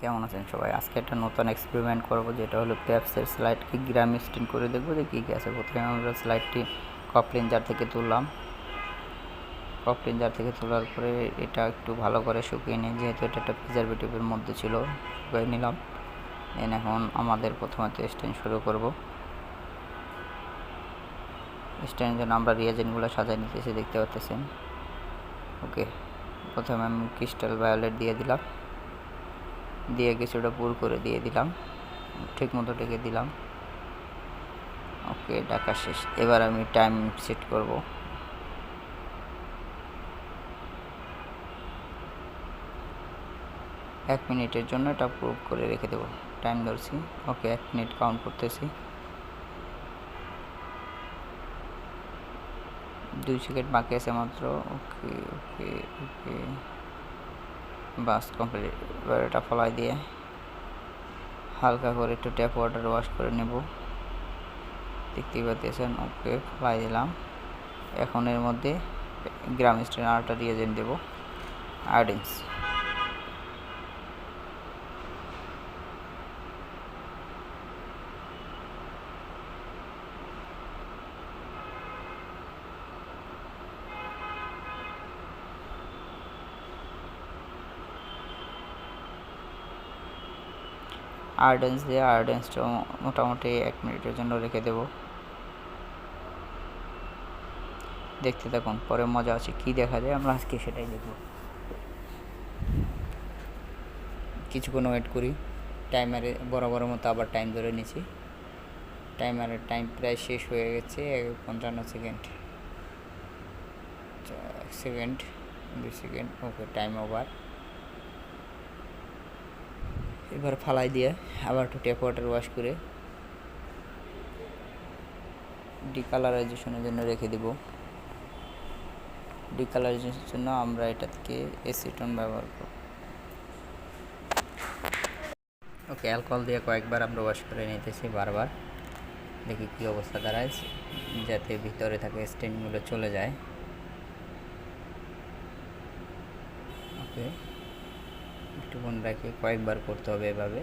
কেমন আছেন সবাই? আজকে একটা নতুন এক্সপেরিমেন্ট করব, যেটা হলো পেপসের স্লাইডকে গ্রাম স্টিন করে দেখব যে কী কী আছে। প্রথমে আমরা স্লাইডটি কপলিন জার থেকে তুললাম। কপলিন জার থেকে তোলার পরে এটা একটু ভালো করে শুকিয়ে নিই যেহেতু এটা একটা প্রিজারভেটিভের মধ্যে ছিল, শুকিয়ে নিলাম। দেন এখন আমাদের প্রথমে তো স্টেন শুরু করব। স্টেনের জন্য আমরা রিয়াজেন্টগুলো সাজাই নিতেছি, দেখতে পাচ্ছেন ওকে প্রথমে আমি ক্রিস্টাল ভায়োলেট দিয়ে দিলাম। দিয়ে কিছুটা পুর করে দিয়ে দিলাম। ঠিক মতো ডেকে দিলাম। ওকে ডাকা শেষ। এবার আমি টাইম সেট করব। এক মিনিটের জন্য এটা প্রুভ করে রেখে দেবো। টাইম ধরছি। ওকে, এক মিনিট কাউন্ট করতেছি। দুই সেকেন্ড বাকি আছে মাত্র। ওকে ওকে ওকে। বাস কমপ্লিট এবার এটা ফলাই দিয়ে হালকা করে একটু ট্যাপ ওয়াটার ওয়াশ করে নেব। দেখতেই পাচ্ছেন ওকে ফলাই দিলাম। এখন এর মধ্যে গ্রাম স্টেন আরেকটা রিয়েজেন্ট দেবো। আয়োডিনস আর্ডেন্স দিয়ে আর্ডেন্সটা মোটামুটি এক মিনিটের জন্য রেখে দেব। দেখতে থাকুন, পরে মজা আছে কি দেখা যায় আমরা আজকে সেটাই দেখব। কিছুক্ষণ ওয়েট করি টাইমারে বরাবরের মতো আবার টাইম ধরে নিছি টাইমারের টাইম প্রায় শেষ হয়ে গেছে, পঞ্চান্ন সেকেন্ড এক সেকেন্ড দুই সেকেন্ড ওকে টাইম ওভার এবার ফালাই দিয়ে আবার একটু ট্যাপ ওয়াটার ওয়াশ করে ডিকালারাইজেশনের জন্য রেখে দেব। ডিকালারাইজেশনের জন্য আমরা এটা থেকে এসিটন ব্যবহার করব। ওকে অ্যালকোহল দিয়ে কয়েকবার আমরা ওয়াশ করে নিতেছি বারবার। দেখি কী অবস্থা দাঁড়ায়, যাতে ভিতরে থাকে স্টেনগুলো চলে যায়। ওকে একটুক্ষণ রাখে কয়েকবার করতে হবে এভাবে।